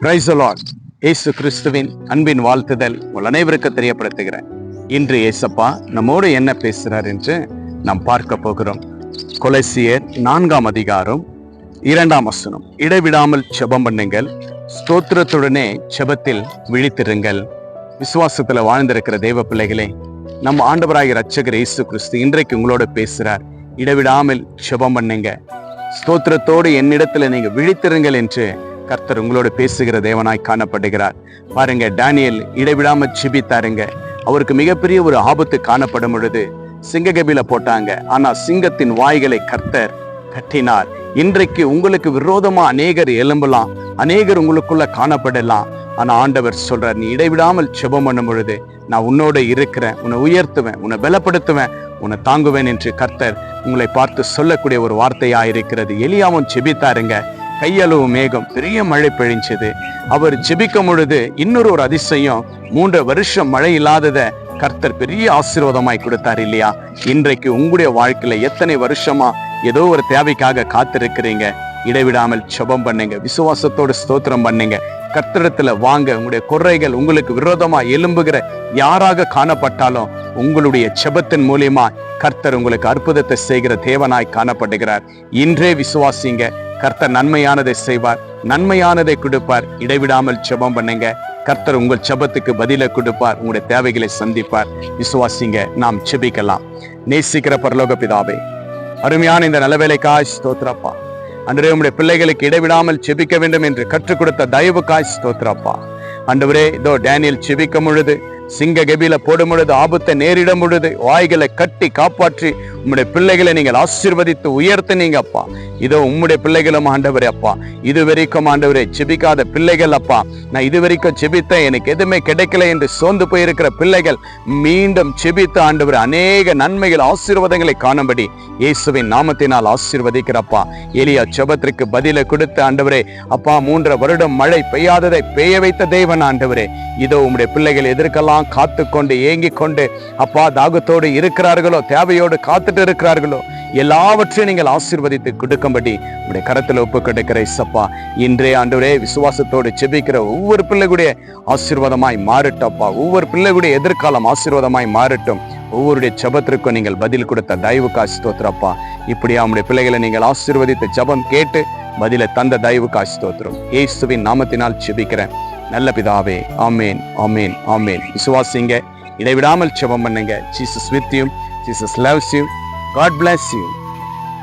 பிரைசலான் இயேசு கிறிஸ்துவின் அன்பின் வாழ்த்துதல் உங்கள் அனைவருக்கு தெரியப்படுத்துகிறேன். இன்று ஏசப்பா நம்மோடு என்ன பேசுகிறார் என்று நாம் பார்க்க போகிறோம். கொலைசியர் நான்காம் அதிகாரம் இரண்டாம் வசனம். இடைவிடாமல் செபம் பண்ணுங்கள். ஸ்தோத்திரத்துடனே செபத்தில் விழித்திருங்கள். விசுவாசத்துல வாழ்ந்திருக்கிற தெய்வ பிள்ளைகளே நம்ம ஆண்டவராகிய ரட்சகர் இயேசு கிறிஸ்து இன்றைக்கு உங்களோட பேசுறார். இடைவிடாமல் செபம் பண்ணுங்க. ஸ்தோத்திரத்தோடு என்னிடத்துல நீங்க விழித்திருங்கள் என்று கர்த்தர் உங்களோட பேசுகிற தேவனாய் காணப்படுகிறார். பாருங்க டேனியல் இடைவிடாம செபித்தாருங்க அவருக்கு மிகப்பெரிய ஒரு ஆபத்து காணப்படும் பொழுது சிங்ககபில போட்டாங்க. ஆனா சிங்கத்தின் வாய்களை கர்த்தர் கட்டினார். இன்றைக்கு உங்களுக்கு விரோதமா அநேகர் எழும்பலாம். அநேகர் உங்களுக்குள்ள காணப்படலாம். ஆனா ஆண்டவர் சொல்றார் நீ இடைவிடாமல் செபம் பண்ணும் பொழுது நான் உன்னோட இருக்கிறேன். உன்னை உயர்த்துவேன் உன்னை பலப்படுத்துவேன் உன்னை தாங்குவேன் என்று கர்த்தர் உங்களை பார்த்து சொல்லக்கூடிய ஒரு வார்த்தையா இருக்கிறது எலியாவும் செபித்தாருங்க கையளவு மேகம் பெரிய மழை பெழிஞ்சது. அவர் ஜெபிக்கும் பொழுது இன்னொரு ஒரு அதிசயம் மூன்று வருஷம் மழை இல்லாதத கர்த்தர் பெரிய ஆசீர்வாதமாய் கொடுத்தார் இல்லையா? இன்றைக்கு உங்களுடைய வாழ்க்கையில எத்தனை வருஷமா ஏதோ ஒரு தேவைக்காக காத்திருக்கிறீங்க? இடைவிடாமல் செபம் பண்ணுங்க விசுவாசத்தோடு ஸ்தோத்திரம் பண்ணுங்க. கர்த்தரத்துல வாங்க உங்களுடைய குறைகள் உங்களுக்கு விரோதமா எலும்புகிற யாராக காணப்பட்டாலும் உங்களுடைய செபத்தின் மூலியமா கர்த்தர் உங்களுக்கு அற்புதத்தை செய்கிற தேவனாய் காணப்படுகிறார். இன்றே விசுவாசிங்க கர்த்தர் நன்மையானதை செய்வார் நன்மையானதை கொடுப்பார். இடைவிடாமல் செபம் பண்ணுங்க. கர்த்தர் உங்கள் செபத்துக்கு பதிலை கொடுப்பார் உங்களுடைய தேவைகளை சந்திப்பார். விசுவாசிங்க நாம் செபிக்கலாம். நேசிக்கிற பரலோக பிதாவே அருமையான இந்த நலவேலைக்காய் ஸ்தோத்ரப்பா அன்றே உங்களுடைய பிள்ளைகளுக்கு இடைவிடாமல் செபிக்க வேண்டும் என்று கற்றுக் கொடுத்த தயவுக்காய் ஸ்தோத்ரப்பா அன்றுவரே இதோ டேனியல் செபிக்கும் பொழுது சிங்க கபில போடும் பொழுது ஆபத்தை நேரிடும் பொழுது வாய்களை கட்டி காப்பாற்றி உம்முடைய பிள்ளைகளை நீங்கள் ஆசீர்வதித்து உயர்த்தினீங்க அப்பா இதோ உம்முடைய பிள்ளைகளும் ஆண்டவரே அப்பா. இது வரைக்கும் ஆண்டவரே செபிக்காத பிள்ளைகள் அப்பா. நான் இது வரைக்கும் செபித்தேன். எனக்கு எதுவுமே கிடைக்கல என்று சோர்ந்து போயிருக்கிற பிள்ளைகள் மீண்டும் செபித்த ஆண்டவர் அநேக நன்மைகள் ஆசீர்வாதங்களை காணும்படி இயேசுவின் நாமத்தினால் ஆசீர்வதிக்கிறப்பா. எலியா செபத்திற்கு பதிலை கொடுத்த ஆண்டவரே அப்பா மூன்று வருடம் மழை பெய்யாததை பெய்ய வைத்த தேவன் ஆண்டவரே. இதோ உம்முடைய பிள்ளைகள் எதற்கெல்லாம் காத்து கொண்டு ஏங்கி கொண்டு அப்பா தாகத்தோடு இருக்கிறார்களோ தேவையோடு காத்து காத்துட்டு இருக்கிறார்களோ எல்லாவற்றையும் நீங்கள் ஆசீர்வதித்து கொடுக்கும்படி உடைய கரத்தில் ஒப்பு கிடைக்கிற இசப்பா இன்றைய ஆண்டவரே விசுவாசத்தோடு செபிக்கிற ஒவ்வொரு பிள்ளைகளுடைய ஆசீர்வாதமாய் மாறட்டப்பா ஒவ்வொரு பிள்ளைகளுடைய எதிர்காலம் ஆசீர்வாதமாய் மாறட்டும். ஒவ்வொருடைய ஜபத்திற்கும் நீங்கள் பதில் கொடுத்த தயவு காசு தோத்துறப்பா இப்படி அவனுடைய பிள்ளைகளை நீங்கள் ஆசீர்வதித்து ஜபம் கேட்டு பதில தந்த தயவு காசு தோத்துரும் இயேசுவின் நாமத்தினால் செபிக்கிறேன். நல்ல பிதாவே ஆமேன் ஆமேன் ஆமேன். விசுவாசிங்க இடைவிடாமல் செபம் பண்ணுங்க. Jesus with you Jesus loves you God bless you.